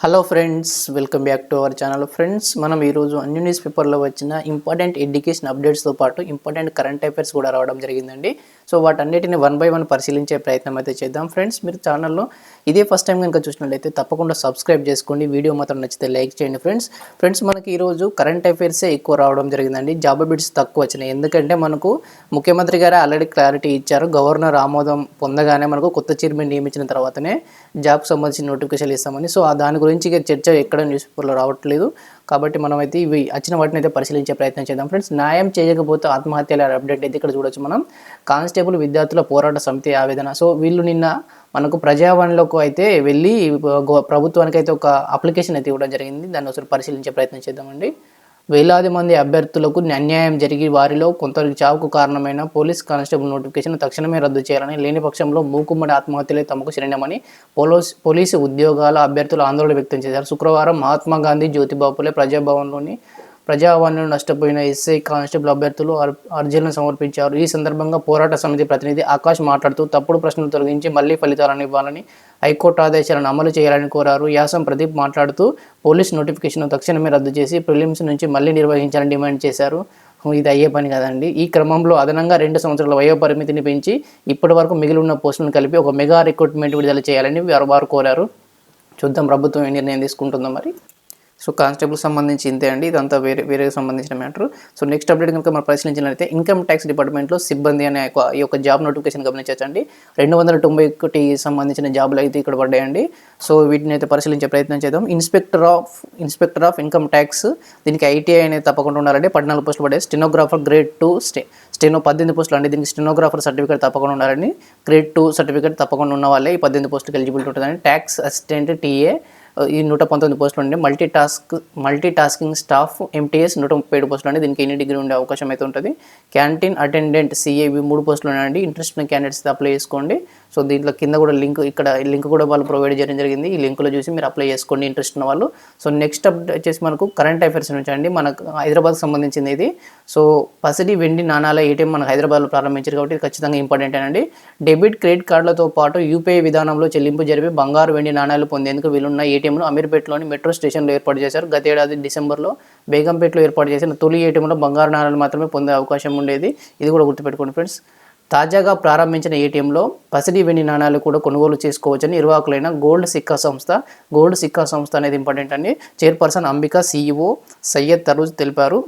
Hello friends welcome back to our channel friends మనం ఈరోజు అన్ని న్యూస్ పేపర్లో వచ్చిన ఇంపార్టెంట్ ఎడ్యుకేషన్ అప్డేట్స్తో పాటు ఇంపార్టెంట్ కరెంట్ అఫైర్స్ కూడా రావడం జరిగిందండి. సో వాటన్నిటిని వన్ బై వన్ పరిశీలించే ప్రయత్నం అయితే చేద్దాం. ఫ్రెండ్స్ మీరు ఛానల్లో ఇదే ఫస్ట్ టైం కనుక చూసినట్లయితే తప్పకుండా సబ్స్క్రైబ్ చేసుకోండి. వీడియో మాత్రం నచ్చితే లైక్ చేయండి ఫ్రెండ్స్. ఫ్రెండ్స్ మనకి ఈరోజు కరెంట్ అఫైర్సే ఎక్కువ రావడం జరిగిందండి. జాబ్ బిడ్స్ తక్కువ వచ్చినాయి. ఎందుకంటే మనకు ముఖ్యమంత్రి గారు ఆల్రెడీ క్లారిటీ ఇచ్చారు. గవర్నర్ ఆమోదం పొందగానే మనకు కొత్త చైర్మన్ నియమించిన తర్వాతనే జాబ్కి సంబంధించిన నోటిఫికేషన్ ఇస్తామని. సో దాని గురించి చర్చ ఎక్కడ న్యూస్ పేపర్లో రావట్లేదు. కాబట్టి మనం అయితే ఇవి వచ్చిన వాటిని అయితే పరిశీలించే ప్రయత్నం చేద్దాం. ఫ్రెండ్స్ న్యాయం చేయకపోతే ఆత్మహత్యల అప్డేట్ అయితే ఇక్కడ చూడొచ్చు మనం. కానిస్టేబుల్ విద్యార్థుల పోరాట సమితి ఆవేదన. సో వీళ్ళు నిన్న మనకు ప్రజావాణిలోకి అయితే వెళ్ళి ప్రభుత్వానికి అయితే ఒక అప్లికేషన్ అయితే ఇవ్వడం జరిగింది. దాన్ని ఒకసారి పరిశీలించే ప్రయత్నం చేద్దామండి. వేలాది మంది అభ్యర్థులకు అన్యాయం జరిగి వారిలో కొంతవరకు చావుకు కారణమైన పోలీస్ కానిస్టేబుల్ నోటిఫికేషన్ తక్షణమే రద్దు చేయాలని లేని పక్షంలో మూకుమ్మడి ఆత్మహత్యలే తమకు శరణమని పోలీస్ పోలీసు ఉద్యోగాల అభ్యర్థులు ఆందోళన వ్యక్తం చేశారు. శుక్రవారం మహాత్మా గాంధీ జ్యోతిబాపులే ప్రజాభవన్లోని ప్రజావాణిలో నష్టపోయిన ఎస్ఐ కానిస్టేబుల్ అభ్యర్థులు అర్జీలను సమర్పించారు. ఈ సందర్భంగా పోరాట సమితి ప్రతినిధి ఆకాష్ మాట్లాడుతూ తప్పుడు ప్రశ్నలు తొలగించి మళ్ళీ ఫలితాలను ఇవ్వాలని హైకోర్టు ఆదేశాలను అమలు చేయాలని కోరారు. యాసం ప్రదీప్ మాట్లాడుతూ పోలీస్ నోటిఫికేషన్ తక్షణమే రద్దు చేసి ప్రిలిమ్స్ నుంచి మళ్ళీ నిర్వహించాలని డిమాండ్ చేశారు. ఇది అయ్యే పని కదండి. ఈ క్రమంలో అదనంగా రెండు సంవత్సరాల వయో పరిమితిని పెంచి ఇప్పటి వరకు మిగిలి ఉన్న పోస్టులను కలిపి ఒక మెగా రిక్రూట్మెంట్ విడుదల చేయాలని వారు వారు కోరారు. చూద్దాం ప్రభుత్వం ఏ నిర్ణయం తీసుకుంటుందో మరి. సో కానిస్టేబుల్ సంబంధించి ఇంతే అండి. ఇదంతా వేరే వేరే సంబంధించిన మ్యాటర్. సో నెక్స్ట్ అప్డేట్ కనుక మనం పరిశీలించినట్లయితే ఇన్కమ్ ట్యాక్స్ డిపార్ట్మెంట్లో సిబ్బంది అనే ఒక ఈ యొక్క జాబ్ నోటిఫికేషన్ గమనించండి రెండు వందల తొంభై ఒకటి సంబంధించిన జాబులు అయితే ఇక్కడ పడ్డాయండి. సో వీటిని అయితే పరిశీలించే ప్రయత్నం చేద్దాం. Inspector of inspector of income tax దీనికి ఐటీఐ అనేది తప్పకుండా ఉండాలండి. పద్నాలుగు పోస్టులు పడ్డాయి. స్టెనోగ్రాఫర్ గ్రేడ్ టూ స్టే స్టెనో పద్దెనిమిది పోస్టులు అండి. దీనికి స్టెనోగ్రాఫర్ సర్టిఫికేట్ తప్పకుండా ఉండాలండి. గ్రేడ్ టూ సర్టిఫికేట్ తప్పకుండా ఉన్న వాళ్ళే ఈ పద్దెనిమిది పోస్టులకు ఎలిజిబిలిటీ ఉంటుందండి. ట్యాక్స్ అసిస్టెంట్ టీఏ ఈ నూట పంతొమ్మిది పోస్టులు ఉండే multi task multi tasking staff MTS నూట ముప్పై ఏడు పోస్టులు అండి దీనికి ఎన్ని డిగ్రీ ఉండే అవకాశం అయితే ఉంటుంది? క్యాంటీన్ అటెండెంట్ సిఏబి మూడు పోస్టులు ఉన్నాయండి. ఇంట్రెస్ట్ ఉన్న క్యాండిడేట్స్ అప్లై చేసుకోండి. సో దీంట్లో కింద కూడా లింక్ ఇక్కడ లింక్ కూడా వాళ్ళు ప్రొవైడ్ చేయడం జరిగింది. ఈ లింక్లో చూసి మీరు అప్లై చేసుకోండి ఇంట్రెస్ట్ ఉన్న వాళ్ళు. సో నెక్స్ట్ అప్ వచ్చేసి మనకు కరెంట్ అఫైర్స్ నుంచి అండి. మనకు హైదరాబాద్కి సంబంధించింది ఇది. సో పసిడి వెండి నాణాల ఏటీఎం మనకు హైదరాబాద్లో ప్రారంభించారు కాబట్టి ఇది ఖచ్చితంగా ఇంపార్టెంట్ అండి డెబిట్ క్రెడిట్ కార్డులతో పాటు యూపీఐ విధానంలో చెల్లింపు జరిపి బంగారు వెండి నాణాలు పొందేందుకు వీలున్న ఏటీఎంను అమీర్పేటలోని మెట్రో స్టేషన్లో ఏర్పాటు చేశారు. గత ఏడాది డిసెంబర్లో బేగంపేటలో ఏర్పాటు చేసిన తొలి ఏటీఎంలో బంగారు నాణాలు మాత్రమే పొందే అవకాశం ఉండేది. ఇది కూడా గుర్తుపెట్టుకోండి ఫ్రెండ్స్. తాజాగా ప్రారంభించిన ఏటీఎంలో పసిడి వెండి నాణాలు కూడా కొనుగోలు చేసుకోవచ్చని నిర్వాహకులైన గోల్డ్ సిక్కా సంస్థ గోల్డ్ సిక్కా సంస్థ అనేది ఇంపార్టెంట్ అండి. చైర్పర్సన్ అంబికా సీఈఓ సయ్యద్ తరూజ్ తెలిపారు.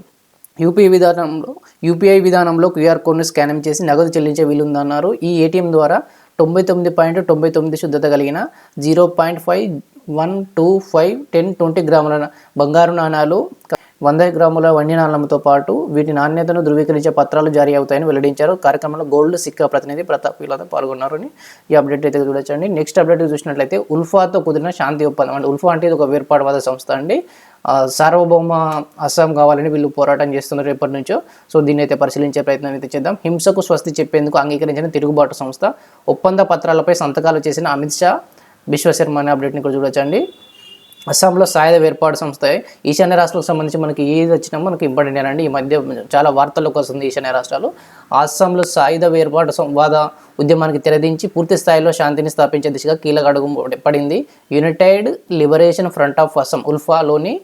యూపీఐ విధానంలో యూపీఐ విధానంలో క్యూఆర్ కోడ్ను స్కానింగ్ చేసి నగదు చెల్లించే వీలుందన్నారు. ఈ ఏటీఎం ద్వారా తొంభై తొమ్మిది పాయింట్ తొంభై తొమ్మిది శుద్ధత కలిగిన zero point five one two five ten twenty గ్రాముల బంగారు నాణాలు వంద గ్రాముల వన్య నాణ్యంతో పాటు వీటి నాణ్యతను ధృవీకరించే పత్రాలు జారీ అవుతాయని వెల్లడించారు. కార్యక్రమంలో గోల్డ్ సిక్కా ప్రతినిధి ప్రతాప్ వీళ్ళతో పాల్గొన్నారని ఈ అప్డేట్ అయితే చూడొచ్చండి. నెక్స్ట్ అప్డేట్ చూసినట్లయితే ఉల్ఫాతో కుదిరిన శాంతి ఒప్పందం. అంటే ఉల్ఫా అంటే ఇది ఒక వేర్పాటువాద సంస్థ అండి. సార్వభౌమ అస్సాం కావాలని వీళ్ళు పోరాటం చేస్తున్నారు రేపటి నుంచో. సో దీన్ని అయితే పరిశీలించే ప్రయత్నం అయితే చేద్దాం. హింసకు స్వస్తి చెప్పేందుకు అంగీకరించిన తిరుగుబాటు సంస్థ. ఒప్పంద పత్రాలపై సంతకాలు చేసిన అమిత్ షా విశ్వశర్మ అనే అప్డేట్ని కూడా చూడొచ్చండి. అస్సాంలో సాయుధ వేర్పాటు సంస్థ ఈశాన్య రాష్ట్రాలకు సంబంధించి మనకి ఏది వచ్చినా మనకి ఇంపార్టెంట్ అండి. ఈ మధ్య చాలా వార్తల్లోకి వస్తుంది ఈశాన్య రాష్ట్రాలు. అస్సాంలో సాయుధ వేర్పాటు సంవాద ఉద్యమానికి తెరదించి పూర్తి స్థాయిలో శాంతిని స్థాపించే దిశగా కీలక అడుగు పడింది. United Liberation Front of Assam ఉల్ఫాలోని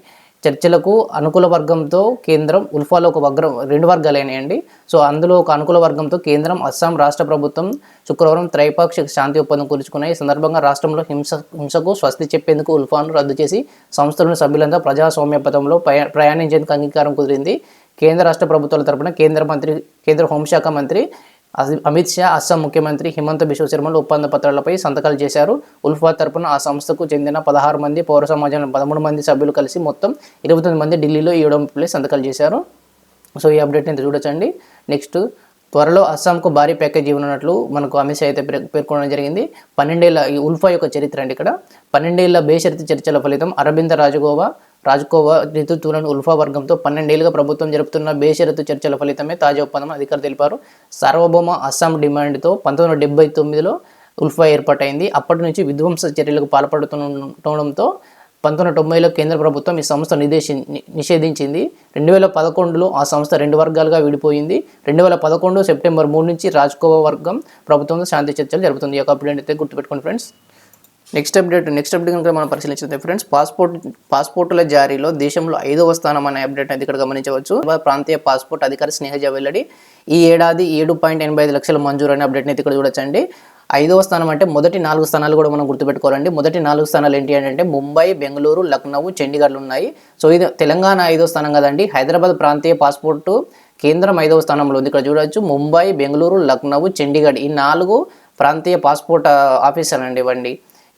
చర్చలకు అనుకూల వర్గంతో కేంద్రం ఉల్ఫాలో ఒక వర్గం రెండు వర్గాలైనాయండి సో అందులో ఒక అనుకూల వర్గంతో కేంద్రం అస్సాం రాష్ట్ర ప్రభుత్వం శుక్రవారం త్రైపాక్షిక శాంతి ఒప్పందం కుదుర్చుకున్నాయి. ఈ సందర్భంగా రాష్ట్రంలో హింస హింసకు స్వస్తి చెప్పేందుకు ఉల్ఫాను రద్దు చేసి సంస్థలోని సభ్యులంతా ప్రజాస్వామ్య పథంలో ప్రయాణించేందుకు అంగీకారం కుదిరింది. కేంద్ర రాష్ట్ర ప్రభుత్వాల తరపున కేంద్ర మంత్రి కేంద్ర హోంశాఖ మంత్రి అమిత్ షా అస్సాం ముఖ్యమంత్రి హిమంత బిశ్వ శర్మలు ఒప్పంద పత్రాలపై సంతకాలు చేశారు. ఉల్ఫా తరపున ఆ సంస్థకు చెందిన పదహారు మంది పౌర సమాజంలో పదమూడు మంది సభ్యులు కలిసి మొత్తం ఇరవై తొమ్మిది మంది ఢిల్లీలో ఈ ఉడంపులై సంతకాలు చేశారు. సో ఈ అప్డేట్ ఇంత చూడొచ్చండి. నెక్స్ట్ త్వరలో అస్సాంకు భారీ ప్యాకేజీ ఇవ్వనున్నట్లు మనకు అమిత్ షా అయితే పేర్- పేర్కొనడం జరిగింది. పన్నెండేళ్ళ ఈ ఉల్ఫా యొక్క చరిత్ర అండి ఇక్కడ. పన్నెండేళ్ళ బేషరతి చర్చల ఫలితం అరవింద రాజగోవా రాజకోవా నేతృత్వంలోని ఉల్ఫా వర్గంతో పన్నెండేళ్ళుగా ప్రభుత్వం జరుపుతున్న బేషరతు చర్చల ఫలితమే తాజా ఒప్పందం అధికారులు తెలిపారు. సార్వభౌమ అస్సాం డిమాండ్తో పంతొమ్మిది వందల డెబ్బై తొమ్మిదిలో ఉల్ఫా ఏర్పాటైంది. అప్పటి నుంచి విధ్వంస చర్యలకు పాల్పడుతుండటంతో పంతొమ్మిది వందల తొంభైలో కేంద్ర ప్రభుత్వం ఈ సంస్థ నిదేశి నిషేధించింది. రెండు వేల పదకొండులో ఆ సంస్థ రెండు వర్గాలుగా విడిపోయింది. రెండు వేల పదకొండు సెప్టెంబర్ మూడు నుంచి రాజ్కోవా వర్గం ప్రభుత్వంతో శాంతి చర్చలు జరుగుతుంది ఈ యొక్క అప్డేట్ అయితే గుర్తుపెట్టుకోండి friends. Next update next update కనుక మనం పరిశీలించితే ఫ్రెండ్స్ పాస్పోర్ట్ పాస్పోర్టుల జారీలో దేశంలో ఐదవ స్థానం అనే అప్డేట్ అయితే ఇక్కడ గమనించవచ్చు. ప్రాంతీయ పాస్పోర్ట్ అధికారి స్నేహజ వెల్లడి ఈ ఏడాది ఏడు పాయింట్ ఎనభై ఐదు లక్షల మంజూరు అనే అప్డేట్ అయితే ఇక్కడ చూడొచ్చండి. ఐదవ స్థానం అంటే మొదటి నాలుగు స్థానాలు కూడా మనం గుర్తుపెట్టుకోవాలండి. మొదటి నాలుగు స్థానాలు ఏంటి అంటే ముంబై బెంగళూరు లక్నో చండీగఢ్లు ఉన్నాయి. సో ఇది తెలంగాణ ఐదవ స్థానం కదండి. హైదరాబాద్ ప్రాంతీయ పాస్పోర్టు కేంద్రం ఐదవ స్థానంలో ఉంది. ఇక్కడ చూడవచ్చు ముంబై బెంగళూరు లక్నో చండీగఢ్ ఈ నాలుగు ప్రాంతీయ పాస్పోర్ట్ ఆఫీసర్ అండి ఇవ్వండి.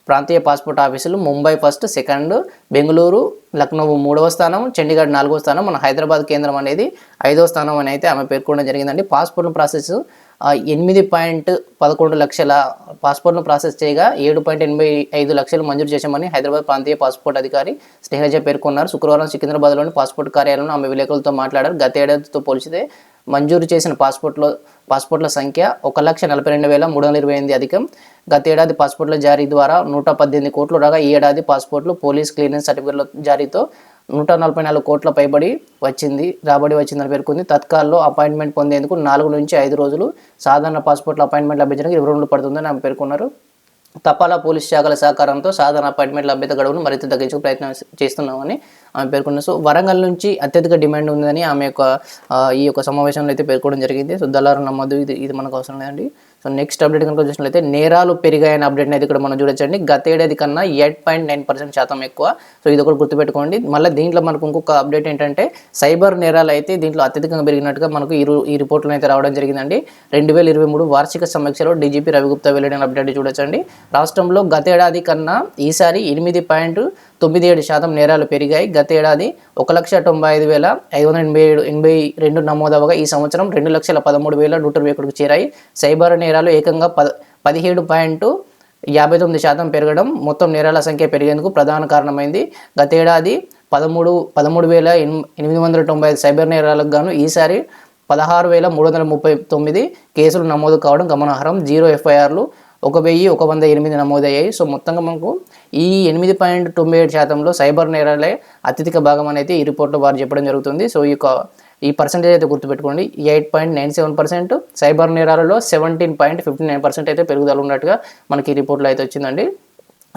ప్రాంతీయ పాస్పోర్ట్ ఆఫీసులు ముంబై ఫస్ట్ సెకండ్ బెంగళూరు లక్నో మూడవ స్థానం చండీగఢ్ నాలుగో స్థానం మన హైదరాబాద్ కేంద్రం అనేది ఐదవ స్థానం అని అయితే ఆమె పేర్కొనడం జరిగిందండి. పాస్పోర్ట్ ప్రాసెస్ ఎనిమిది పాయింట్ పదకొండు లక్షల పాస్పోర్ట్ను ప్రాసెస్ చేయగా ఏడు పాయింట్ ఎనభై ఐదు లక్షలు మంజూరు చేశామని హైదరాబాద్ ప్రాంతీయ పాస్పోర్ట్ అధికారి స్నేహజ పేర్కొన్నారు. శుక్రవారం సికింద్రాబాద్లోని పాస్పోర్ట్ కార్యాలయంలో ఆమె విలేకరులతో మాట్లాడారు. గత ఏడాదితో పోల్చితే మంజూరు చేసిన పాస్పోర్ట్లో పాస్పోర్ట్ల సంఖ్య ఒక లక్ష నలభై రెండు వేల మూడు వందల ఇరవై ఎనిమిది అధికం. గత ఏడాది పాస్పోర్ట్ల జారీ ద్వారా నూట పద్దెనిమిది కోట్లు రాగా ఈ ఏడాది పాస్పోర్ట్లు పోలీస్ క్లియరెన్స్ సర్టిఫికేట్ల జారీతో నూట నలభై నాలుగు కోట్ల పైబడి వచ్చింది రాబడి వచ్చిందని పేర్కొంది. తత్కాల్లో అపాయింట్మెంట్ పొందేందుకు నాలుగు నుంచి ఐదు రోజులు సాధారణ పాస్పోర్ట్ల అపాయింట్మెంట్ లభించడానికి ఇరవై రోజులు పడుతుందని ఆమె పేర్కొన్నారు. తపాలా పోలీస్ శాఖల సహకారంతో సాధారణ అపాయింట్మెంట్ లభ్యత గడువును మరింత తగ్గించే ప్రయత్నం చేస్తున్నామని ఆమె పేర్కొన్నారు. సో వరంగల్ నుంచి అత్యధిక డిమాండ్ ఉందని ఆమె యొక్క ఈ యొక్క సమావేశంలో అయితే పేర్కొనడం జరిగింది. సో దళారు నమ్మదు ఇది ఇది మనకు అవసరం లేదండి. నెక్స్ట్ అప్డేట్ కనుక చూసినట్లయితే నేరాలు పెరిగాయని అప్డేట్ అనేది ఇక్కడ మనం చూడొచ్చండి. గత ఏడాది కన్నా ఎయిట్ పాయింట్ నైన్ పర్సెంట్ శాతం ఎక్కువ. సో ఇది ఒకటి గుర్తుపెట్టుకోండి. మళ్ళీ దీంట్లో మనకు ఇంకొక అప్డేట్ ఏంటంటే సైబర్ నేరాలు అయితే దీంట్లో అత్యధికంగా పెరిగినట్టుగా మనకు ఈ ఈ రిపోర్ట్లో అయితే రావడం జరిగిందండి. రెండు వేల ఇరవై మూడు వార్షిక సమీక్షలో డీజీపీ రవిగుప్తా వెల్లడిన అప్డేట్ చూడొచ్చండి. రాష్ట్రంలో గతేడాది కన్నా ఈసారి ఎనిమిది పాయింట్ తొమ్మిది ఏడు శాతం నేరాలు పెరిగాయి. గత ఏడాది ఒక లక్ష తొంభై ఐదు వేల ఐదు వందల ఎనభై ఏడు ఎనభై రెండు నమోదవగా ఈ సంవత్సరం రెండు లక్షల పదమూడు వేల నూట ఇరవై ఒకటికి చేరాయి. సైబర్ నేరాలు ఏకంగా పద పదిహేడు పాయింట్ యాభై తొమ్మిది శాతం పెరగడం మొత్తం నేరాల సంఖ్య పెరిగేందుకు ప్రధాన కారణమైంది. గతేడాది పదమూడు పదమూడు వేల ఎనిమిది వందల తొంభై ఐదు సైబర్ నేరాలకు గాను ఈసారి పదహారు వేల మూడు వందల ముప్పై తొమ్మిది కేసులు నమోదు కావడం గమనార్హం. జీరో ఎఫ్ఐఆర్లు ఒక వెయ్యి ఒక వంద ఎనిమిది నమోదయ్యాయి. సో మొత్తంగా మనకు ఈ ఎనిమిది పాయింట్ తొంభై ఏడు శాతంలో సైబర్ నేరాలే అత్యధిక భాగం అనేది ఈ రిపోర్ట్లో వారు చెప్పడం జరుగుతుంది. సో ఈ ఈ పర్సెంటేజ్ అయితే గుర్తుపెట్టుకోండి. Eight point nine seven percent cyber నేరాలలో seventeen point fifty nine percent అయితే పెరుగుదల ఉన్నట్టుగా మనకి ఈ రిపోర్ట్లో అయితే వచ్చిందండి.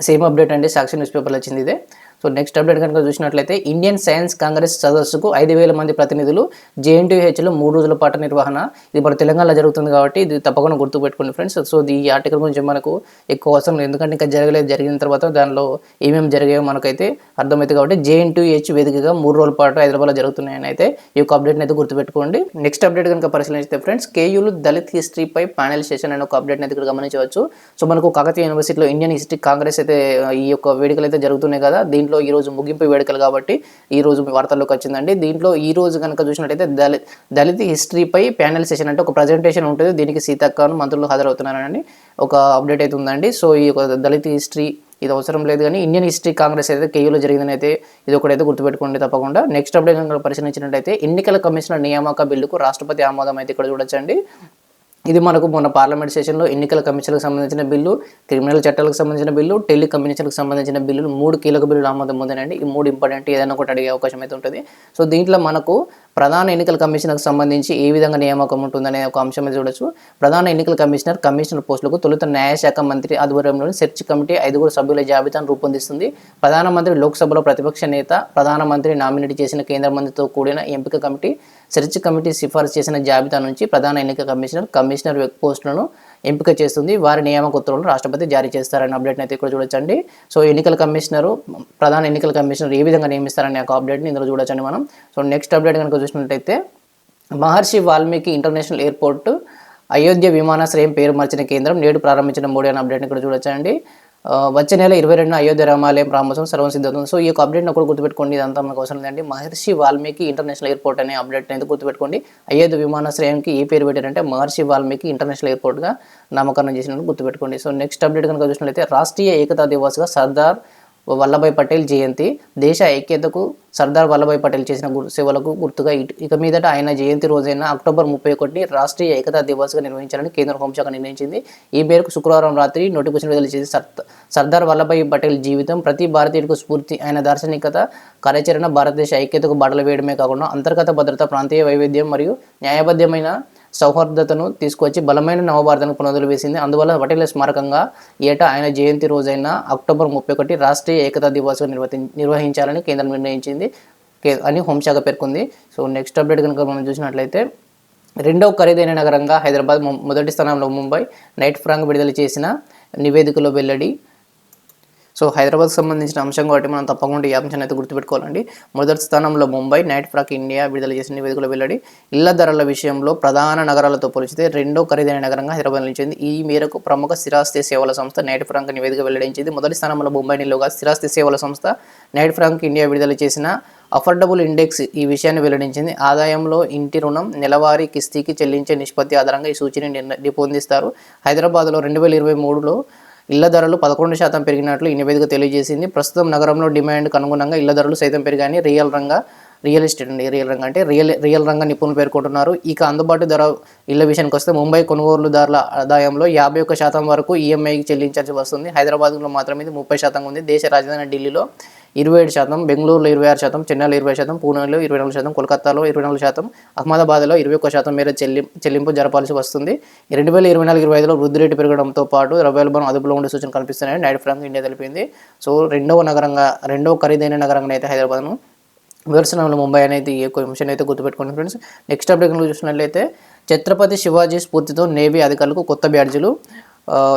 సేమ్ అప్డేట్ అండి సాక్షి న్యూస్ పేపర్లో వచ్చింది ఇదే. సో నెక్స్ట్ అప్డేట్ కనుక చూసినట్లయితే ఇండియన్ సైన్స్ కాంగ్రెస్ సదస్సుకు ఐదు వేల మంది ప్రతినిధులు జేఎన్టీహెచ్లో మూడు రోజుల పాటు నిర్వహణ. ఇది మన తెలంగాణలో జరుగుతుంది కాబట్టి ఇది తప్పకుండా గుర్తుపెట్టుకోండి ఫ్రెండ్స్ సో ఈ ఆర్టికల్ గురించి మనకు ఎక్కువ అవసరం లేదు. ఎందుకంటే ఇంకా జరగలేదు. జరిగిన తర్వాత దానిలో ఏమేమి జరిగాయో మనకైతే అర్థమవుతుంది కాబట్టి జేఎన్టీహెచ్ వేదికగా మూడు రోజుల పాటు హైదరాబాద్లో జరుగుతున్నాయని అయితే ఈ యొక్క అప్డేట్ని అయితే గుర్తుపెట్టుకోండి. నెక్స్ట్ అప్డేట్ కనుక పరిశీలిస్తే ఫ్రెండ్స్ కేయూలు దళిత్ హిస్టరీపై ప్యానెల్ సెషన్ అనే ఒక అప్డేట్ అయితే ఇక్కడ గమనించవచ్చు. సో మనకు కాకతీయ యూనివర్సిటీలో ఇండియన్ హిస్టరీ కాంగ్రెస్ అయితే ఈ యొక్క వేడుకలు అయితే జరుగుతున్నాయి కదా. దీంట్లో ఈ రోజు ముగింపు వేడుకలు కాబట్టి ఈ రోజు వార్తల్లోకి వచ్చిందండి. దీంట్లో ఈ రోజు కనుక చూసినట్టయితే దళిత్ దళిత హిస్టరీపై ప్యానెల్ సెషన్ అంటే ఒక ప్రజెంటేషన్ ఉంటుంది. దీనికి సీతక్కను మంత్రులు హాజరవుతున్నారని ఒక అప్డేట్ అయితే ఉందండి. సో ఈ దళిత హిస్టరీ ఇది అవసరం లేదు కానీ ఇండియన్ హిస్టరీ కాంగ్రెస్ అయితే కేయూలో జరిగిందని అయితే ఇది ఒకటైతే గుర్తుపెట్టుకోండి తప్పకుండా. నెక్స్ట్ అప్డేట్ కనుక పరిశీలించినట్టయితే ఎన్నికల కమిషనర్ నియామక బిల్లుకు రాష్ట్రపతి ఆమోదం అయితే ఇక్కడ చూడొచ్చండి. ఇది మనకు మొన్న పార్లమెంట్ సెషన్లో ఎన్నికల కమిషన్లకు సంబంధించిన బిల్లు క్రిమినల్ చట్టాలకు సంబంధించిన బిల్లు టెలికమ్యూనికేషన్కు సంబంధించిన బిల్లులు మూడు కీలక బిల్లులు ఆమోదం పొందినండి ఈ మూడు ఇంపార్టెంట్ ఏదైనా ఒకటి అడిగే అవకాశం అయితే ఉంటుంది. సో దీంట్లో మనకు ప్రధాన ఎన్నికల కమిషనర్కు సంబంధించి ఏ విధంగా నియామకం ఉంటుందనే ఒక అంశం చూడొచ్చు. ప్రధాన ఎన్నికల కమిషనర్ కమిషనర్ పోస్టులకు తొలుత న్యాయశాఖ మంత్రి ఆధ్వర్యంలోని సెర్చ్ కమిటీ ఐదుగురు సభ్యుల జాబితాను రూపొందిస్తుంది. ప్రధానమంత్రి లోక్సభలో ప్రతిపక్ష నేత ప్రధానమంత్రి నామినేట్ చేసిన కేంద్ర మంత్రితో కూడిన ఎంపిక కమిటీ సెర్చ్ కమిటీ సిఫార్సు చేసిన జాబితా నుంచి ప్రధాన ఎన్నికల కమిషనర్ కమిషనర్ పోస్టులను ఎంపిక చేస్తుంది. వారి నియామక ఉత్తర్వులను రాష్ట్రపతి జారీ చేస్తారని అప్డేట్ అయితే ఇక్కడ చూడొచ్చండి. సో ఎన్నికల కమిషనరు ప్రధాన ఎన్నికల కమిషనర్ ఏ విధంగా నియమిస్తారనే ఒక అప్డేట్ని ఇందులో చూడొచ్చండి మనం. సో నెక్స్ట్ అప్డేట్ కనుక చూసినట్టయితే మహర్షి వాల్మీకి ఇంటర్నేషనల్ ఎయిర్పోర్ట్ అయోధ్య విమానాశ్రయం పేరు మార్చిన కేంద్రం నేడు ప్రారంభించిన మోడీ అనే అప్డేట్ని ఇక్కడ చూడొచ్చండి. వచ్చే నెల ఇరవై రెండున అయోధ్య రామాలయం ప్రారంభోత్సవం సర్వం సో ఈ యొక్క అప్డేట్ని ఒకటి గుర్తుపెట్టుకోండి. ఇదంతా మనకు అవసరం లేదండి. మహర్షి వాల్మీకి ఇంటర్నేషనల్ ఎయిర్పోర్ట్ అనే అప్డేట్ అయితే గుర్తుపెట్టుకోండి. అయోధ్య విమానాశ్రయానికి ఏ పేరు పెట్టారంటే మహర్షి వాల్మీకి ఇంటర్నేషనల్ ఎయిర్పోర్ట్గా నామకరణం చేసినట్టు గుర్తుపెట్టుకోండి. సో నెక్స్ట్ అప్డేట్ కనుక చూసినట్లయితే రాష్ట్రీయ ఏకతా దివాస్గా సర్దార్ వల్లభాయ్ పటేల్ జయంతి. దేశ ఐక్యతకు సర్దార్ వల్లభాయ్ పటేల్ చేసిన సేవలకు గుర్తుగా ఇక మీదట ఆయన జయంతి రోజైన అక్టోబర్ ముప్పై ఒకటిని రాష్ట్రీయ ఏకతా దివస్గా నిర్వహించాలని కేంద్ర హోంశాఖ నిర్ణయించింది. ఈ మేరకు శుక్రవారం రాత్రి నోటిఫికేషన్ విడుదల చేసి సర్దార్ వల్లభాయ్ పటేల్ జీవితం ప్రతి భారతీయుడికి స్ఫూర్తి ఆయన దార్శనికత కార్యాచరణ భారతదేశ ఐక్యతకు బాటలు వేయడమే కాకుండా అంతర్గత భద్రత ప్రాంతీయ వైవిధ్యం మరియు న్యాయబద్ధమైన సౌహార్దతను తీసుకొచ్చి బలమైన నవభారతానికి పునాదులు వేసింది. అందువల్ల పటేల్ స్మారకంగా ఏటా ఆయన జయంతి రోజైన అక్టోబర్ ముప్పై ఒకటి రాష్ట్రీయ ఏకతా దివస్గా నిర్వహి నిర్వహించాలని కేంద్రం నిర్ణయించింది. అని హోంశాఖ పేర్కొంది. సో నెక్స్ట్ అప్డేట్ కనుక మనం చూసినట్లయితే రెండవ ఖరీదైన నగరంగా హైదరాబాద్ మొదటి స్థానంలో ముంబై నైట్ ఫ్రాంక్ విడుదల చేసిన నివేదికలో వెల్లడి సో హైదరాబాద్కి సంబంధించిన అంశం కాబట్టి మనం తప్పకుండా ఈ అంశాన్ని అయితే గుర్తుపెట్టుకోవాలండి. మొదటి స్థానంలో ముంబై నైట్ ఫ్రాక్ ఇండియా విడుదల చేసిన నివేదికలో వెల్లడి ఇళ్ళ ధరల విషయంలో ప్రధాన నగరాలతో పోలిస్తే రెండో ఖరీదైన నగరంగా హైదరాబాద్ నిలిచింది. ఈ మేరకు ప్రముఖ స్థిరాస్తి సేవల సంస్థ నైట్ ఫ్రాంక్ నివేదిక వెల్లడించింది. మొదటి స్థానంలో ముంబై నిలువగా స్థిరాస్తి సేవల సంస్థ నైట్ ఫ్రాంక్ ఇండియా విడుదల చేసిన అఫోర్డబుల్ ఇండెక్స్ ఈ విషయాన్ని వెల్లడించింది. ఆదాయంలో ఇంటి రుణం నెలవారీ కిస్తీకి చెల్లించే నిష్పత్తి ఆధారంగా ఈ సూచిని నిర్ణ- రూపొందిస్తారు. హైదరాబాద్లో రెండు వేల ఇరవై మూడులో ఇళ్ళ ధరలు పదకొండు శాతం పెరిగినట్లు ఈ నివేదిక తెలియజేసింది. ప్రస్తుతం నగరంలో డిమాండ్కు అనుగుణంగా ఇళ్ళ ధరలు సైతం పెరిగాయని రియల్ రంగ రియల్ ఎస్టేట్ అండి రియల్ రంగ అంటే రియల్ రియల్ రంగ నిపుణులు పేర్కొంటున్నారు. ఇక అందుబాటు ధర ఇళ్ళ విషయానికి వస్తే ముంబై కొనుగోలుదారుల ఆదాయంలో యాభై ఒక్క శాతం వరకు ఈఎంఐకి చెల్లించాల్సి వస్తుంది. హైదరాబాద్లో మాత్రం ఇది ముప్పై శాతం ఉంది. దేశ రాజధాని ఢిల్లీలో ఇరవై ఏడు శాతం బెంగళూరులో ఇరవై ఆరు శాతం చెన్నైలో ఇరవై శాతం పూణేలో ఇరవై నాలుగు శాతం కోల్కతాలో ఇరవై నాలుగు శాతం అహ్మదాబాద్లో ఇరవై ఒక్క శాతం మేర చెల్లి చెల్లింపు జరపాల్సి వస్తుంది. రెండు వేల ఇరవై నాలుగు ఇరవై ఐదులో వృద్ధి రేటు పెరగడంతో పాటు ద్రవ్యోల్బణం అదుపులో ఉండే సూచన కనిపిస్తున్నాయని నైట్ ఫ్రాంక్ ఇండియా తెలిపింది. సో రెండవ నగరంగా రెండవ ఖరీదైన నగరంగా అయితే హైదరాబాద్ను విమర్శనంలో ముంబై అనేది ఈ యొక్క విషయాన్ని అయితే గుర్తుపెట్టుకోండి ఫ్రెండ్స్. నెక్స్ట్ అప్డేట్ చూసినట్లయితే ఛత్రపతి శివాజీ స్ఫూర్తితో నేవీ అధికారులకు కొత్త బ్యాడ్జీలు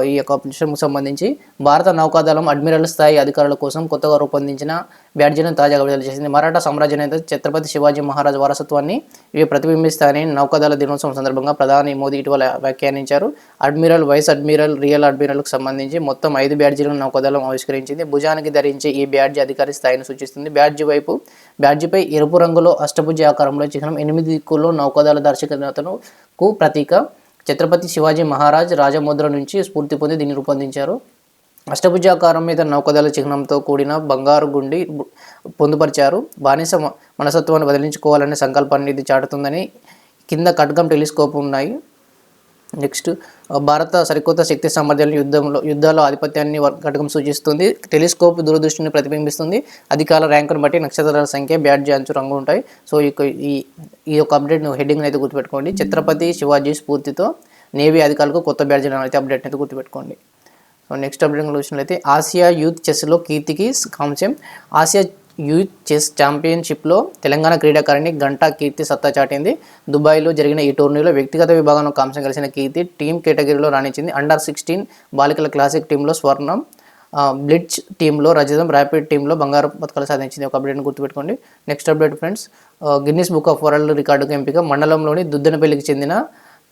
ఈ యొక్క మిషన్కు సంబంధించి భారత నౌకాదళం అడ్మిరల్ స్థాయి అధికారుల కోసం కొత్తగా రూపొందించిన బ్యాడ్జీని తాజాగా విడుదల చేసింది. మరాఠా సామ్రాజ్య నేత ఛత్రపతి శివాజీ మహారాజ్ వారసత్వాన్ని ఇవి ప్రతిబింబిస్తాయని నౌకాదళ దినోత్సవం సందర్భంగా ప్రధాని మోదీ ఇటీవల వ్యాఖ్యానించారు. అడ్మిరల్ వైస్ అడ్మిరల్ రియల్ అడ్మిరల్కు సంబంధించి మొత్తం ఐదు బ్యాడ్జీలను నౌకాదళం ఆవిష్కరించింది. భుజానికి ధరించే ఈ బ్యాడ్జీ అధికారి స్థాయిని సూచిస్తుంది. బ్యాడ్జీ వైపు బ్యాడ్జీపై ఎరుపు రంగులో అష్టభుజ ఆకారంలో చిహ్నం ఎనిమిది దిక్కుల్లో నౌకాదళ దర్శకతను కు ప్రతీక. ఛత్రపతి శివాజీ మహారాజ్ రాజముద్ర నుంచి స్ఫూర్తి పొంది దీన్ని రూపొందించారు. అష్టభుజాకారం మీద నౌకదళ చిహ్నంతో కూడిన బంగారు గుండి పొందుపరిచారు. బానిస మనసత్వాన్ని వదిలించుకోవాలనే సంకల్పాన్ని ఇది చాటుతుందని కింద ఖడ్గం టెలిస్కోప్ ఉన్నాయి. నెక్స్ట్ భారత సరికొత్త శక్తి సామర్థ్యాలను యుద్ధంలో యుద్ధాల్లో ఆధిపత్యాన్ని ఘటకం సూచిస్తుంది. టెలిస్కోప్ దూరదృష్టిని ప్రతిబింబిస్తుంది. అధికారుల ర్యాంకును బట్టి నక్షత్రాల సంఖ్య బ్యాట్ జాన్సు రంగు ఉంటాయి. సో ఈ ఈ ఈ యొక్క అప్డేట్ హెడ్డింగ్ అయితే గుర్తుపెట్టుకోండి. ఛత్రపతి శివాజీ స్ఫూర్తితో నేవీ అధికారులకు కొత్త బ్యాడ్జీలను అయితే అప్డేట్ అయితే గుర్తుపెట్టుకోండి. సో నెక్స్ట్ అప్డేట్ చూసినట్లయితే ఆసియా యూత్ చెస్లో కీర్తికి కాంస్యం. ఆసియా యూత్ చెస్ ఛాంపియన్షిప్లో తెలంగాణ క్రీడాకారిణి గంటా కీర్తి సత్తా చాటింది. దుబాయ్లో జరిగిన ఈ టోర్నీలో వ్యక్తిగత విభాగంలో కాంస్యం కలిసిన కీర్తి టీం కేటగిరీలో రాణించింది. అండర్ సిక్స్టీన్ బాలికల క్లాసిక్ టీంలో స్వర్ణం బ్లిడ్జ్ టీంలో రజతం ర్యాపిడ్ టీంలో బంగారు పథకాలు సాధించింది. ఒక అప్డేట్ని గుర్తుపెట్టుకోండి. Next update friends Guinness book of world రికార్డుకు ఎంపిక. మండలంలోని దుద్దనపల్లికి చెందిన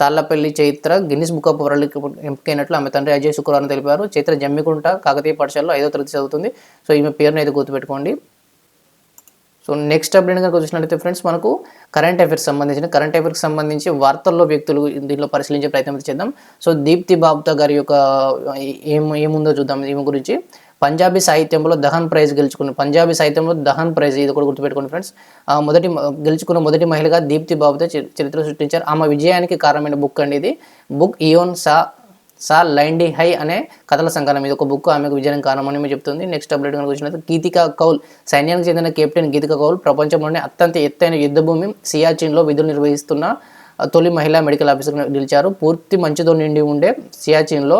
Tallapalli Chaitra Guinness book of world ఎంపికైనట్లు ఆమె తండ్రి అజయ్ శుక్రవారం తెలిపారు. చైత్ర జమ్మికుంట కాకతీయ పాఠశాలలో ఐదో తరగతి చదువుతుంది. సో ఈమె పేరును అయితే గుర్తుపెట్టుకోండి. సో నెక్స్ట్ అప్డేట్ కనుక చూసినట్లయితే ఫ్రెండ్స్ మనకు కరెంట్ అఫైర్స్ సంబంధించిన కరెంట్ అఫైర్స్ సంబంధించి వార్తల్లో వ్యక్తులు దీనిలో పరిశీలించే ప్రయత్నం చేద్దాం. సో దీప్తి బాబుతా గారి యొక్క ఏం ఏముందో చూద్దాం ఈమె గురించి. పంజాబీ సాహిత్యంలో దహన్ ప్రైజ్ గెలుచుకున్న పంజాబీ సాహిత్యంలో దహన్ ప్రైజ్ ఇది కూడా గుర్తుపెట్టుకోండి ఫ్రెండ్స్ మొదటి గెలుచుకున్న మొదటి మహిళగా దీప్తి బాబుతో చరిత్ర సృష్టించారు. ఆమె విజయానికి కారణమైన బుక్ అండి ఇది. బుక్ ఇయోన్ సా సార్ లైండి హై అనే కథల సంకలనం. ఇది ఒక బుక్ ఆమెకు విజయం కారణమని చెప్తుంది. నెక్స్ట్ అప్డేట్ కనుక వచ్చినట్టు గీతికా కౌల్ సైన్యానికి చెందిన కెప్టెన్ గీతికా కౌల్ ప్రపంచంలోనే అత్యంత ఎత్తైన యుద్ధభూమి సియాచిన్లో విధులు నిర్వహిస్తున్న తొలి మహిళా మెడికల్ ఆఫీసర్గా నిలిచారు. పూర్తి మంచుతో నిండి ఉండే సియాచిన్లో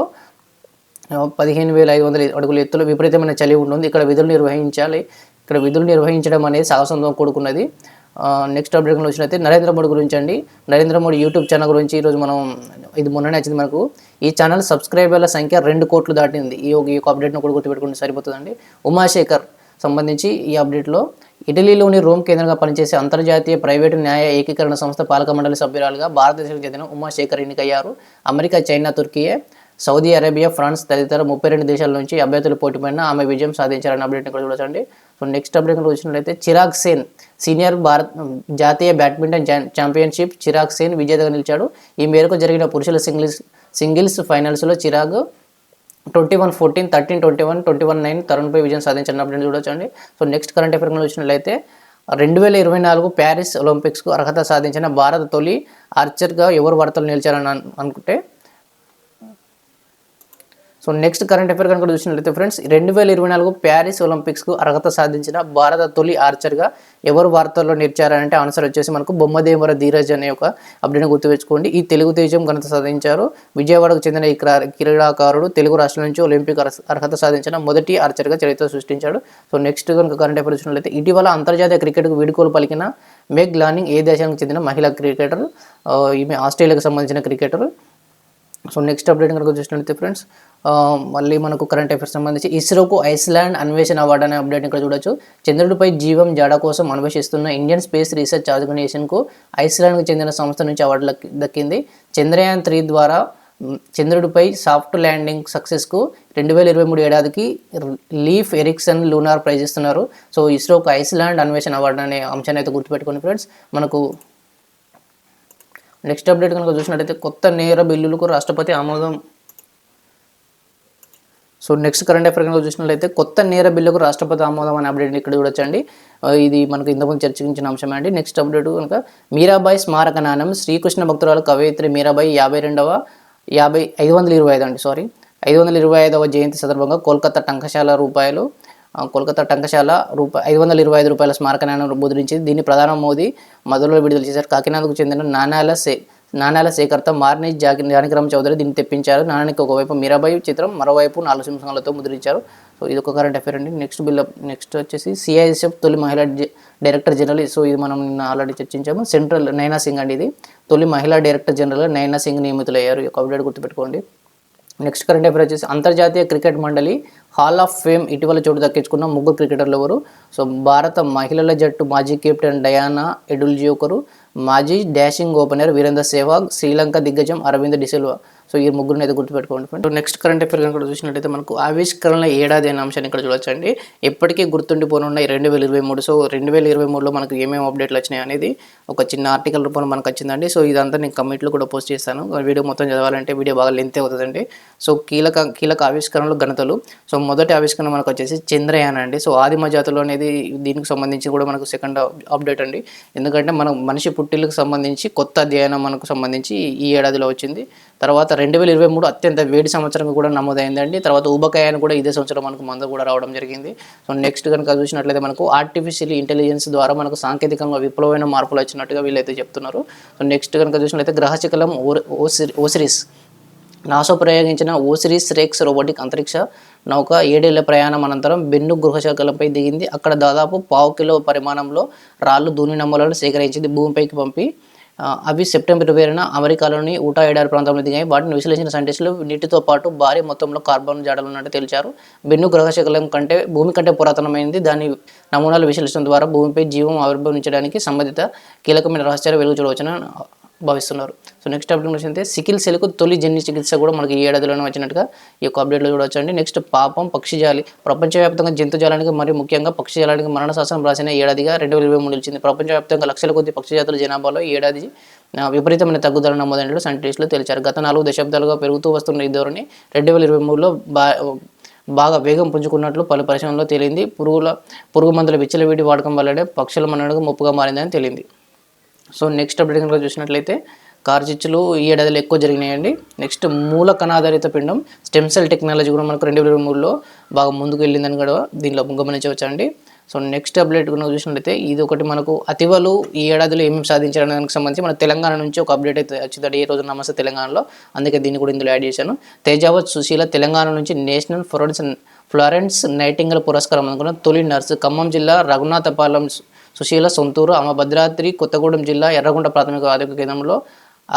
పదిహేను వేల ఐదు వందల అడుగుల ఎత్తులో విపరీతమైన చలి ఉంటుంది ఇక్కడ విధులు నిర్వహించాలి. ఇక్కడ విధులు నిర్వహించడం అనేది సాహసంతో కూడుకున్నది. నెక్స్ట్ అప్డేట్ వచ్చినైతే నరేంద్ర మోడీ గురించి అండి. నరేంద్ర మోడీ యూట్యూబ్ ఛానల్ గురించి ఈరోజు మనం ఇది మొన్ననే వచ్చింది మనకు. ఈ ఛానల్ సబ్స్క్రైబర్ల సంఖ్య రెండు కోట్లు దాటింది. ఈ యొక్క- ఈ యొక్క అప్డేట్ను కూడా గుర్తుపెట్టుకుంటే సరిపోతుందండి. ఉమాశేఖర్ సంబంధించి ఈ అప్డేట్లో ఇటలీలోని రోమ్ కేంద్రంగా పనిచేసే అంతర్జాతీయ ప్రైవేటు న్యాయ ఏకీకరణ సంస్థ పాలక మండలి సభ్యురాలుగా భారతదేశానికి చెందిన ఉమాశేఖర్ ఎన్నికయ్యారు. America China Turkiye Saudi Arabia France తదితర ముప్పై రెండు దేశాల నుంచి అభ్యర్థులు పోటీపడిన ఆమె విజయం సాధించారన్న అప్డేట్ని కూడా చూడండి సో నెక్స్ట్ అప్డేట్ కనుక వచ్చినట్లయితే చిరాగ్ సేన్ సీనియర్ భారత్ జాతీయ బ్యాడ్మింటన్ ఛాంపియన్షిప్ చిరాగ్ సేన్ విజేతగా నిలిచాడు. ఈ మేరకు జరిగిన పురుషుల singles singles ఫైనల్స్లో Chirag twenty one fourteen thirteen twenty one twenty one nine తరుణ్పై విజయం సాధించిన అప్డేట్ చూడొచ్చండి. సో నెక్స్ట్ కరెంట్ అఫేర్ వచ్చినట్లయితే రెండు వేల ఇరవై నాలుగు ప్యారిస్ ఒలింపిక్స్కు అర్హత సాధించిన భారత తొలి ఆర్చర్గా ఎవరు వార్తలు నిలిచారని అనుకుంటే సో నెక్స్ట్ కరెంట్ అఫేర్ కనుక చూసినట్లయితే ఫ్రెండ్స్ రెండు వేల ఇరవై నాలుగు ప్యారిస్ ఒలింపిక్స్కు అర్హత సాధించిన భారత తొలి ఆర్చర్గా ఎవరు వార్తల్లో నిలిచారంటే ఆన్సర్ వచ్చేసి మనకు బొమ్మదేవర ధీరజ్ అనే ఒక అప్డేట్ గుర్తుపెట్టుకోండి. ఈ తెలుగు తేజం ఘనత సాధించారు. విజయవాడకు చెందిన ఈ క్రా- క్రీడాకారుడు తెలుగు రాష్ట్రం నుంచి ఒలింపిక్ అర్హత సాధించిన మొదటి ఆర్చర్గా చరిత్ర సృష్టించాడు. సో నెక్స్ట్ కనుక కరెంట్ అఫేర్ చూసినట్లయితే ఇటీవల అంతర్జాతీయ క్రికెట్కు వీడుకోలు పలికిన మెగ్ లానింగ్ ఏ దేశానికి చెందిన మహిళా క్రికెటర్? ఈమె ఆస్ట్రేలియాకు సంబంధించిన క్రికెటర్. సో నెక్స్ట్ అప్డేట్ కనుక చూసినట్లయితే ఫ్రెండ్స్ మళ్ళీ మనకు కరెంట్ అఫేర్స్ సంబంధించి ఇస్రోకు ఐస్లాండ్ అన్వేషణ అవార్డు అనే అప్డేట్ ఇక్కడ చూడొచ్చు. చంద్రుడిపై జీవం జాడ కోసం అన్వేషిస్తున్న ఇండియన్ స్పేస్ రీసెర్చ్ ఆర్గనైజేషన్కు ఐస్లాండ్కు చెందిన సంస్థ నుంచి అవార్డు దక్కింది. చంద్రయాన్ త్రీ ద్వారా చంద్రుడిపై సాఫ్ట్ ల్యాండింగ్ సక్సెస్కు రెండు వేల ఇరవై మూడు ఏడాదికి లీఫ్ ఎరిక్సన్ లూనార్ ప్రైజ్ ఇస్తున్నారు. సో ఇస్రోకు ఐస్లాండ్ అన్వేషణ అవార్డు అనే అంశాన్ని అయితే గుర్తుపెట్టుకోండి ఫ్రెండ్స్ మనకు నెక్స్ట్ అప్డేట్ కనుక చూసినట్టయితే కొత్త నేర బిల్లులకు రాష్ట్రపతి ఆమోదం. సో నెక్స్ట్ కరెంట్ అఫేర్ కనుక చూసినట్లయితే కొత్త నేర బిల్లుకు రాష్ట్రపతి ఆమోదం అనే అప్డేట్ ఇక్కడ చూడొచ్చండి. ఇది మనకు ఇంతకుముందు చర్చించిన అంశమే అండి. నెక్స్ట్ అప్డేట్ కనుక మీరాబాయి స్మారక నాణం శ్రీకృష్ణ భక్తురాలు కవయిత్రి మీరాబాయి యాభై రెండవ యాభై ఐదు వందల ఇరవై ఐదు అండి సారీ ఐదు వందల ఇరవై ఐదవ జయంతి సందర్భంగా కోల్కతా టంకశాల రూపాయలు కోల్కతా టంకశాల రూపాయి ఐదు వందల ఇరవై ఐదు రూపాయల స్మారక నాణ్యం ముద్రించింది దీన్ని ప్రధాని మోదీ మొదలు విడుదల చేశారు. కాకినాడకు చెందిన నాణాల సే నాణాల సేకర్త మార్ని జాకి జానకిరామ్ చౌదరి దీన్ని తెప్పించారు. నాణానికి ఒకవైపు మీరాబాయి చిత్రం మరోవైపు నాలుగు సింహాలతో ముద్రించారు. సో ఇది ఒక కరెంట్ అఫేర్ అండి. నెక్స్ట్ బిల్ నెక్స్ట్ వచ్చేసి సిఐఎస్ఎఫ్ తొలి మహిళా డైరెక్టర్ జనరల్. సో ఇది మనం నిన్న ఆల్రెడీ చర్చించాము. సెంట్రల్ నైనా సింగ్ అండి ఇది. తొలి మహిళా డైరెక్టర్ జనరల్ నైనా సింగ్ నియమితులయ్యారు. ఈ యొక్క అప్డేట్ గుర్తుపెట్టుకోండి. నెక్స్ట్ కరెంట్ అఫేర్ వచ్చేసి అంతర్జాతీయ క్రికెట్ మండలి హాల్ ఆఫ్ ఫేమ్ ఇటీవల చోటు దక్కించుకున్న ముగ్గురు క్రికెటర్లు ఎవరు? సో భారత మహిళల జట్టు మాజీ కెప్టెన్ డయానా ఎడుల్జీ ఒకరు మాజీ డాషింగ్ ఓపెనర్ వీరేంద్ర సెహ్వాగ్ శ్రీలంక దిగ్గజం అరవింద్ డిసిల్వా సో ఈ ముగ్గురిని అయితే గుర్తుపెట్టుకోండి ఫ్రెండ్ నెక్స్ట్ కరెంట్ అఫేర్ కనుక చూసినట్టయితే మనకు ఆవిష్కరణ ఏడాది అనే అంశాన్ని ఇక్కడ చూడొచ్చండి. ఎప్పటికీ గుర్తుండిపోనున్నాయి రెండు వేల ఇరవై మూడు. సో రెండు వేల ఇరవై మూడులో మనకు ఏమేమి అప్డేట్లు వచ్చినాయి అనేది ఒక చిన్న ఆర్టికల్ రూపంలో మనకు వచ్చిందండి. సో ఇదంతా నేను కమెంట్లో కూడా పోస్ట్ చేస్తాను. వీడియో మొత్తం చదవాలంటే వీడియో బాగా లెంత్ అవుతుందండి. సో కీలక కీలక ఆవిష్కరణలు ఘనతలు. సో మొదటి ఆవిష్కరణ మనకు వచ్చేసి చంద్రయాన్ అండి. సో ఆదిమ జాతులు అనేది దీనికి సంబంధించి కూడా మనకు సెకండ్ అప్డేట్ అండి. ఎందుకంటే మనం మనిషి పుట్టిలకు సంబంధించి కొత్త అధ్యయనం మనకు సంబంధించి ఈ ఏడాదిలో వచ్చింది. తర్వాత రెండు వేల ఇరవై మూడు అత్యంత వేడి సంవత్సరంగా కూడా నమోదైందండి. తర్వాత ఊబకాయాన్ని కూడా ఇదే సంవత్సరం మనకు మందు కూడా రావడం జరిగింది. సో నెక్స్ట్ కనుక చూసినట్లయితే మనకు ఆర్టిఫిషియల్ ఇంటెలిజెన్స్ ద్వారా మనకు సాంకేతికంగా విప్లవమైన మార్పులు వచ్చినట్టుగా వీళ్ళైతే చెప్తున్నారు. సో నెక్స్ట్ కనుక చూసినట్లయితే గ్రహశకలం ఓసిరి ఓసిరిస్. నాసో ప్రయోగించిన ఓసిరిస్ రేక్స్ రోబోటిక్ అంతరిక్ష నౌక ఏడేళ్ళ ప్రయాణం అనంతరం బెన్ను గృహశకలంపై దిగింది. అక్కడ దాదాపు పావు కిలో పరిమాణంలో రాళ్ళు దూని నమ్మలను సేకరించింది. భూమిపైకి పంపి అవి సెప్టెంబర్ ఇరవై ఏడున అమెరికాలోని ఊటా ఎడారి ప్రాంతంలో దిగాయి వాటిని విశ్లేషించిన సైంటిస్టులు నీటితో పాటు భారీ మొత్తంలో కార్బన్ జాడలు ఉన్నట్టు తేల్చారు. బెన్ను గ్రహశకలం కంటే భూమి కంటే పురాతనమైంది. దాని నమూనాలు విశ్లేషణ ద్వారా భూమిపై జీవం ఆవిర్భవించడానికి సంబంధిత కీలకమైన రహస్యాలు వెలుగు చూడవచ్చున. భావిస్తున్నారు. సో నెక్స్ట్ అప్డేట్ వచ్చిందంటే సికిల్ సెల్కు తొలి జన్యు చికిత్స కూడా మనకి ఈ ఏడాదిలోనే వచ్చినట్టుగా ఈ యొక్క అప్డేట్లో చూడవచ్చండి నెక్స్ట్ పాపం పక్షిజాలి ప్రపంచవ్యాప్తంగా జంతుజాలానికి మరియు ముఖ్యంగా పక్షిజాలానికి మరణ శాసనం రాసిన ఏడాదిగా రెండు వేల ఇరవై మూడు నిలిచింది ప్రపంచవ్యాప్తంగా లక్షల కొద్ది పక్షిజాతుల జనాభాలో ఈ ఏడాది విపరీతమైన తగ్గుదల నమోదైనట్లు సైంటిస్టులు తెలిచారు గత నాలుగు దశాబ్దాలుగా పెరుగుతూ వస్తున్న ఈ ధోరణి రెండు వేల ఇరవై మూడులో బా బాగా వేగం పుంజుకున్నట్లు పలు పరిశ్రమల్లో తేలింది. పురుగుల పురుగు మందుల విచ్చలవిడి వాడకం వల్లనే పక్షుల మనకు ముప్పుగా మారిందని తేలింది. సో నెక్స్ట్ అప్డేట్ కనుక చూసినట్లయితే కార్చిచ్చులు ఈ ఏడాదిలో ఎక్కువ జరిగినాయండి. నెక్స్ట్ మూల కణాధారిత పిండం స్టెమ్ సెల్ టెక్నాలజీ కూడా మనకు రెండు వేల మూడులో బాగా ముందుకు వెళ్ళిందని కూడా దీనిలో గమనించవచ్చండి. సో నెక్స్ట్ అప్డేట్ కనుక చూసినట్లయితే ఇది ఒకటి మనకు అతివలు ఈ ఏడాదిలో ఏమేమి సాధించడానికి దానికి సంబంధించి మన తెలంగాణ నుంచి ఒక అప్డేట్ అయితే వచ్చిందండి. ఈ రోజు నమస్తే తెలంగాణలో. అందుకే దీన్ని కూడా ఇందులో యాడ్ చేశాను. తేజావత్ సుశీల తెలంగాణ నుంచి నేషనల్ ఫ్లోరెన్స్ ఫ్లోరెన్స్ నైటింగల్ పురస్కారం అందుకున్న తొలి నర్సు ఖమ్మం జిల్లా రఘునాథపాలెం సుశీల సొంతూరు ఆమె భద్రాద్రి కొత్తగూడెం జిల్లా ఎర్రగొండ ప్రాథమిక ఆరోగ్య కేంద్రంలో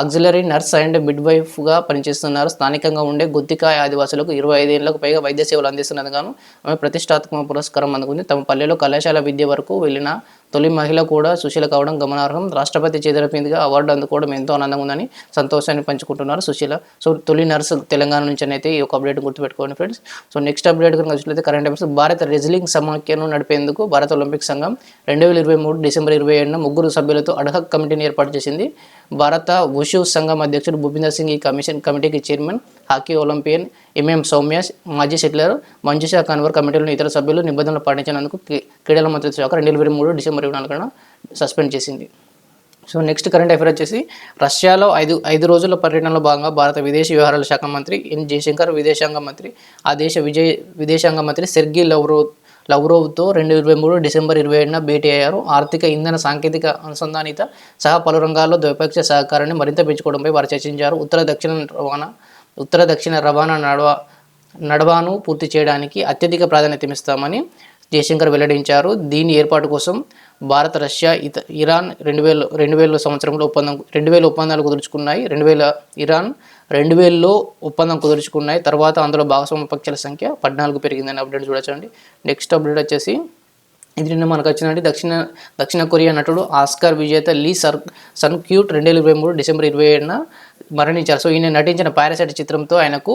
ఆక్సిలరీ నర్స్ అండ్ మిడ్వైఫ్గా పనిచేస్తున్నారు. స్థానికంగా ఉండే గుత్తికాయ ఆదివాసులకు ఇరవై ఐదేళ్ళకు పైగా వైద్య సేవలు అందిస్తున్నందుకు ఆమె ప్రతిష్టాత్మక పురస్కారం అందుకుంది. తమ పల్లెలో కళాశాల విద్య వరకు వెళ్ళిన తొలి మహిళ కూడా సుశీల కావడం గమనార్హం. రాష్ట్రపతి చేదరపిందిగా అవార్డు అందుకోవడం ఎంతో ఆనందంగా ఉందని సంతోషాన్ని పంచుకుంటున్నారు సుశీల. సో తొలి నర్సు తెలంగాణ నుంచి అయితే ఈ యొక్క అప్డేట్ గుర్తుపెట్టుకోండి ఫ్రెండ్స్. సో నెక్స్ట్ అప్డేట్ కనుక చూసినట్లయితే కరెంట్ అఫైర్స్ భారత రెజ్లింగ్ సమాఖ్యను నడిపేందుకు భారత ఒలింపిక్ సంఘం రెండు వేల ఇరవై మూడు డిసెంబర్ ఇరవై ఏడున ముగ్గురు సభ్యులతో అడ్హక్ కమిటీని ఏర్పాటు చేసింది. భారత ఉషు సంఘం అధ్యక్షుడు భూపీందర్ సింగ్ ఈ కమిషన్ కమిటీకి chairman hockey Olympian MM Soumya మాజీ సెటిలర్ మంజుషా కన్వర్ కమిటీలోని ఇతర సభ్యులు నిబంధనలు పాటించినందుకు క్రీడల మంత్రిత్వ శాఖ రెండు వేల ఇరవై మూడు డిసెంబర్ ఇరవై నాలుగున సస్పెండ్ చేసింది. సో నెక్స్ట్ కరెంట్ అఫైర్ వచ్చేసి రష్యాలో ఐదు ఐదు రోజుల పర్యటనలో భాగంగా భారత విదేశీ వ్యవహారాల శాఖ మంత్రి ఎన్ జయశంకర్ విదేశాంగ మంత్రి ఆ దేశ విజయ విదేశాంగ మంత్రి సెర్గీ లవ్రో లవ్రోవ్తో రెండు ఇరవై మూడు డిసెంబర్ ఇరవై ఏడున భేటీ అయ్యారు. ఆర్థిక ఇంధన సాంకేతిక అనుసంధానిత సహా పలు రంగాల్లో ద్వైపాక్షిక సహకారాన్ని మరింత పెంచుకోవడంపై వారు చర్చించారు. ఉత్తర దక్షిణ రవాణా ఉత్తర దక్షిణ రవాణా నడవ నడవాను పూర్తి చేయడానికి అత్యధిక ప్రాధాన్యతమిస్తామని జయశంకర్ వెల్లడించారు. దీని ఏర్పాటు కోసం భారత్ రష్యా ఇత ఇరాన్ రెండు వేల రెండు వేల సంవత్సరంలో ఒప్పందం రెండు వేల ఒప్పందాలు కుదుర్చుకున్నాయి. రెండు వేల ఇరాన్ రెండు వేలలో ఒప్పందం కుదుర్చుకున్నాయి. తర్వాత అందులో భాగస్వామ్య పక్షాల సంఖ్య పద్నాలుగు పెరిగిందని అప్డేట్ చూడొచ్చండి. నెక్స్ట్ అప్డేట్ వచ్చేసి ఇది నిన్న మనకు వచ్చిందండి. దక్షిణ దక్షిణ కొరియా నటుడు ఆస్కార్ విజేత లీ సర్ సన్ క్యూట్ రెండు వేల ఇరవై మూడు డిసెంబర్ ఇరవై ఏడున మరణించారు. సో ఈయన నటించిన పారాసైట్ చిత్రంతో ఆయనకు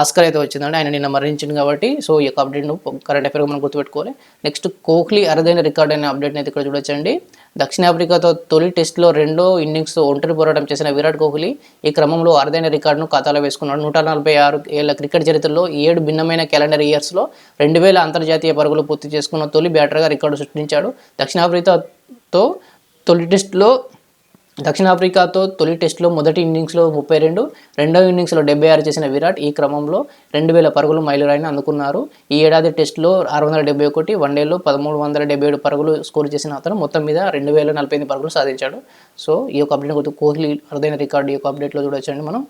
ఆస్కర్ అయితే వచ్చిందండి. ఆయన నిన్న మరణించింది కాబట్టి సో ఈ యొక్క అప్డేట్ను కరెంట్ అఫేర్గా మనం గుర్తుపెట్టుకోవాలి. నెక్స్ట్ కోహ్లీ అరుదైన రికార్డ్ అనే అప్డేట్ని అయితే ఇక్కడ చూడొచ్చండి. దక్షిణాఫ్రికాతో తొలి టెస్ట్లో రెండో ఇన్నింగ్స్తో ఒంటరి పోరాటం చేసిన విరాట్ కోహ్లీ ఈ క్రమంలో అరుదైన రికార్డును ఖాతాలో వేసుకున్నాడు. నూట నలభై ఆరు ఏళ్ళ క్రికెట్ చరిత్రలో ఏడు భిన్నమైన క్యాలెండర్ ఇయర్స్లో రెండు వేల అంతర్జాతీయ పరుగులు పూర్తి చేసుకున్న తొలి బ్యాటర్గా రికార్డు సృష్టించాడు. దక్షిణాఫ్రికాతో తొలి టెస్ట్లో దక్షిణాఫ్రికాతో తొలి టెస్టులో మొదటి ఇన్నింగ్స్లో ముప్పై రెండు రెండవ ఇన్నింగ్స్లో డెబ్బై ఆరు చేసిన విరాట్ ఈ క్రమంలో రెండు వేల పరుగులు మైలురాయిని అందుకున్నారు. ఈ ఏడాది టెస్టులో ఆరు వందల డెబ్బై ఒకటి వన్డేలో పదమూడు వందల డెబ్బై ఏడు పరుగులు స్కోర్ చేసిన అతను మొత్తం మీద రెండు వేల నలభై ఎనిమిది పరుగులు సాధించాడు. సో ఈ యొక్క అప్డేట్ గుర్తు కోహ్లీ అరుదైన రికార్డు ఈ యొక్క అప్డేట్లో చూడొచ్చండి మనం.